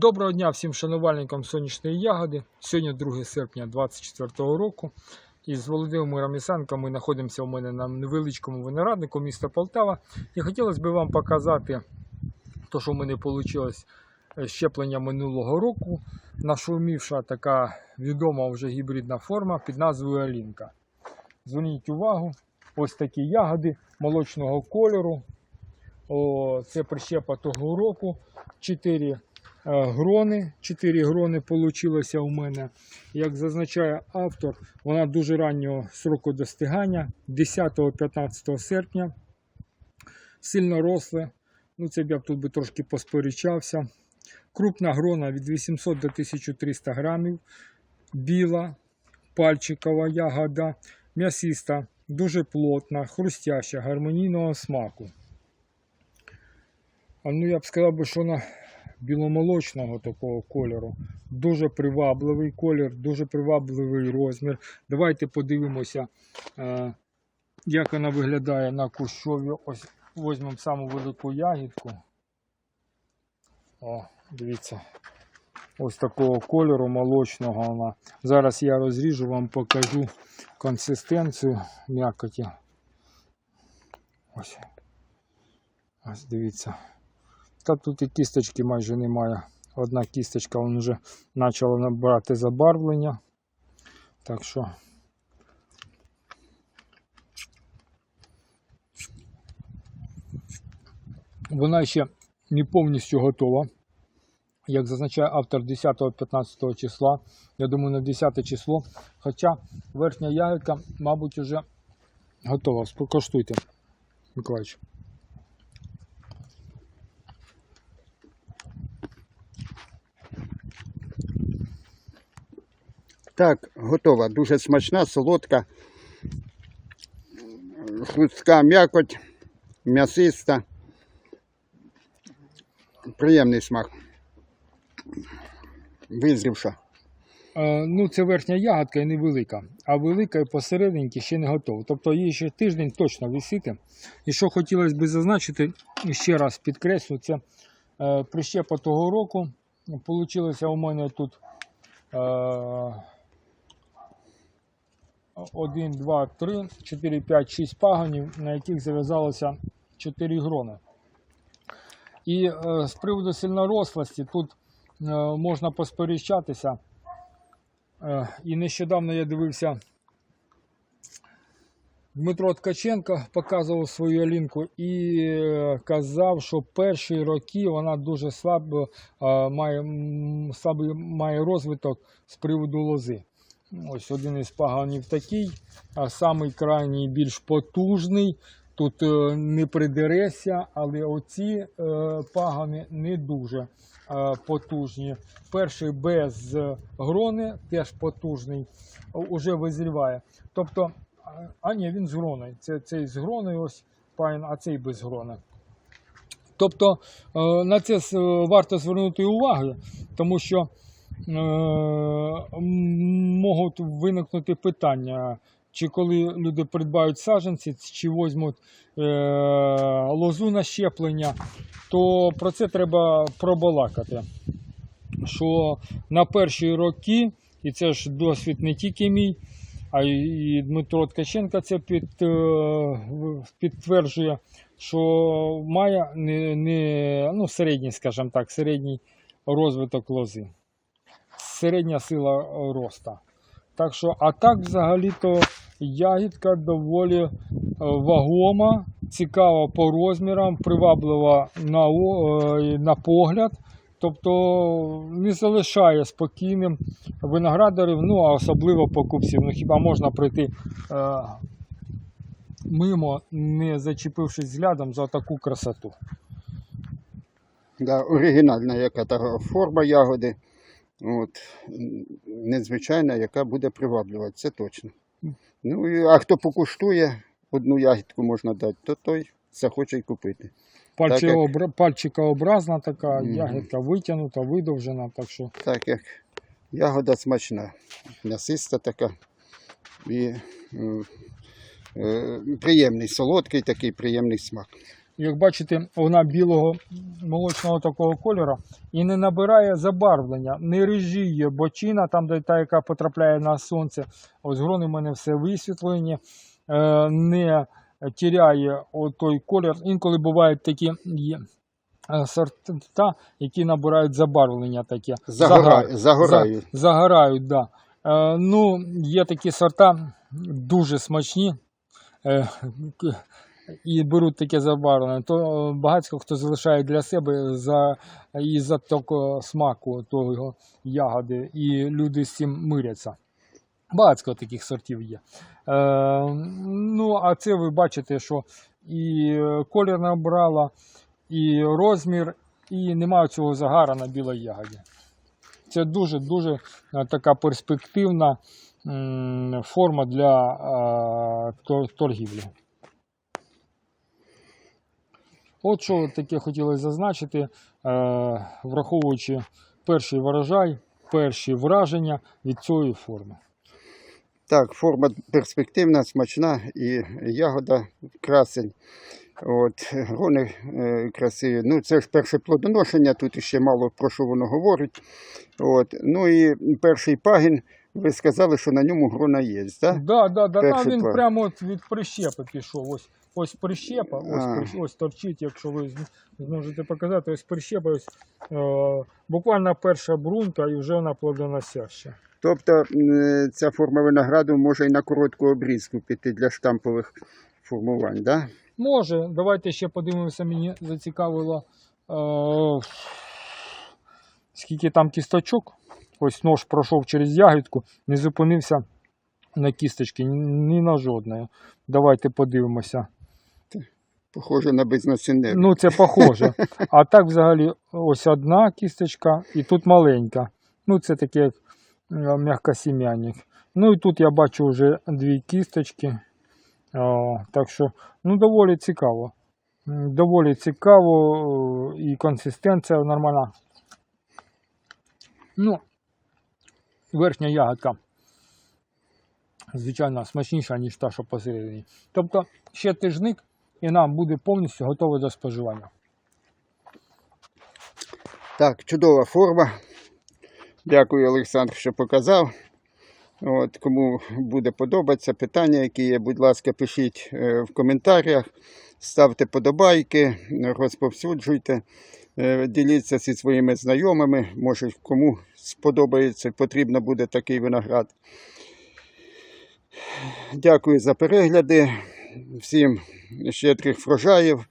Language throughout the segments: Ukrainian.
Доброго дня всім шанувальникам сонячної ягоди. Сьогодні 2 серпня 2024 року. І з Володимиром Ісенком ми знаходимося у мене на невеличкому винограднику міста Полтава. І хотілося б вам показати те, що в мене вийшло щеплення минулого року. Нашумівша така відома вже гібридна форма під назвою Алінка. Зверніть увагу, ось такі ягоди молочного кольору. О, це прищепа того року. 4 е, грони. 4 грони получилося у мене. Як зазначає автор, вона дуже раннього сроку достигання 10-15 серпня. Сильно росле. Ну, це б я тут би трошки посперечався. Крупна грона від 800 до 1300 грамів. Біла, пальчикова ягода, м'ясиста, дуже плотна, хрустяща, гармонійного смаку. А ну я б сказав, що вона біломолочного такого кольору. Дуже привабливий колір, дуже привабливий розмір. Давайте подивимося, е, як вона виглядає на кущові. Ось візьмемо саму велику ягідку. О, дивіться. Ось такого кольору молочного вона. Зараз я розріжу, вам покажу консистенцію м'якоті. Ось. Ось дивіться. Та тут і кісточки майже немає. Одна кісточка вон вже почала набирати забарвлення. Так що. Вона ще не повністю готова. Як зазначає автор 10-15 числа, я думаю, на 10 число. Хоча верхня ягодка, мабуть, вже готова. Покоштуйте, Миколаївич. Так, готова. Дуже смачна, солодка, хрустка м'якоть, м'ясиста. Приємний смак. Визрівша. Е, Ну, це верхня ягодка і невелика, а велика і посерединки ще не готова. Тобто їй ще тиждень точно висіти. І що хотілося б зазначити, ще раз підкреслю, це е, прищепа того року. Получилося у мене тут е, 1, 2, 3, 4, 5, 6 пагонів, на яких зав'язалося 4 грони. І е, з приводу сильнорослості тут е, можна посперечатися. Е, І нещодавно я дивився, Дмитро Ткаченко показував свою алінку і казав, що перші роки вона дуже слабо має, слабий має розвиток з приводу лози. Ось один із паганів такий, а самий крайній більш потужний. Тут е, не придереся, але оці е, пагани не дуже е, потужні. Перший без грони, теж потужний, уже визріває. Тобто, а- ні, він з гроною. Це цей з гроною, ось пагін, а цей без грони. Тобто на це варто звернути увагу, тому що можуть виникнути питання, чи коли люди придбають саджанці, чи візьмуть е, лозу на щеплення, то про це треба пробалакати. Що на перші роки, і це ж досвід не тільки мій, а й Дмитро Ткаченко це е, підтверджує, що має не, ну, середній розвиток лози, середня сила е, роста. Так що, а так взагалі-то ягідка доволі е, вагома, цікава по розмірам, приваблива на, е, на погляд. Тобто не залишає спокійним виноградарів, ну а особливо покупців. Ну хіба можна пройти е, мимо, не зачепившись взглядом за таку красоту. Да, оригінальна яка та форма ягоди. От, незвичайна, яка буде приваблювати, це точно. Ну, і, а хто покуштує, одну ягідку можна дати, то той захоче й купити. Пальчикообра- Пальчикообразна така, Мгм. ягідка витягнута, видовжена. Так що Так як ягода смачна, м'ясиста така і е, е, приємний, солодкий такий приємний смак. Як бачите, вона білого молочного такого кольору і не набирає забарвлення, не режіє бочина, там, де та, яка потрапляє на сонце. Ось грони в мене все висвітлені, е, не тіряє той колір. Інколи бувають такі е, сорта, які набирають забарвлення таке. Загора... Загорають. За- загорають, да. Е, ну, є такі сорта дуже смачні і беруть таке забарвлення. То е, багатько хто залишає для себе за, із-за такого смаку того ягоди, і люди з цим миряться. Багатько таких сортів є. Е, ну, а це ви бачите, що і е, колір набрала, і розмір, і немає цього загара на білій ягоді. Це дуже-дуже е, така перспективна форма для торгівлі. От що таке хотілося зазначити, е, враховуючи перший врожай, перші враження від цієї форми. Так, форма перспективна, смачна і ягода красень. От, грони е, красиві. Ну, це ж перше плодоношення, тут ще мало про що воно говорить. От. Ну і перший пагін, ви сказали, що на ньому грона є, так? Да, да, да, там він план. прямо от від прищепи пішов. Ось, ось прищепа, ось, прищ- ось торчить, якщо ви зможете показати, ось прищепа, ось, е, буквально перша брунька і вже вона плодоносяща. Тобто ця форма винограду може і на коротку обрізку піти для штампових формувань, так? Може, давайте ще подивимося, мені зацікавило, е, скільки там кісточок. Ось нож пройшов через ягідку, не зупинився на кісточці, ні на жодної. Давайте подивимося. Похоже на безнасінневі. Ну, це похоже. А так взагалі ось одна кісточка і тут маленька. Ну, це таке як е, м'якосім'яник. Ну і тут я бачу вже дві кісточки. О, так що, ну, доволі цікаво. Доволі цікаво е, і консистенція нормальна. Ну, верхня ягодка, звичайно, смачніша, ніж та, що посередині. Тобто ще тижник і нам буде повністю готове до споживання. Так, чудова форма. Дякую, Олександр, що показав. От, кому буде подобатися питання, які є, будь ласка, пишіть е, в коментарях, ставте подобайки, розповсюджуйте, е, діліться зі своїми знайомими. Може, кому сподобається, потрібно буде такий виноград. Дякую за перегляди. Всім щедрих врожаїв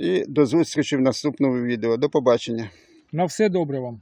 і до зустрічі в наступному відео. До побачення. На все добре вам.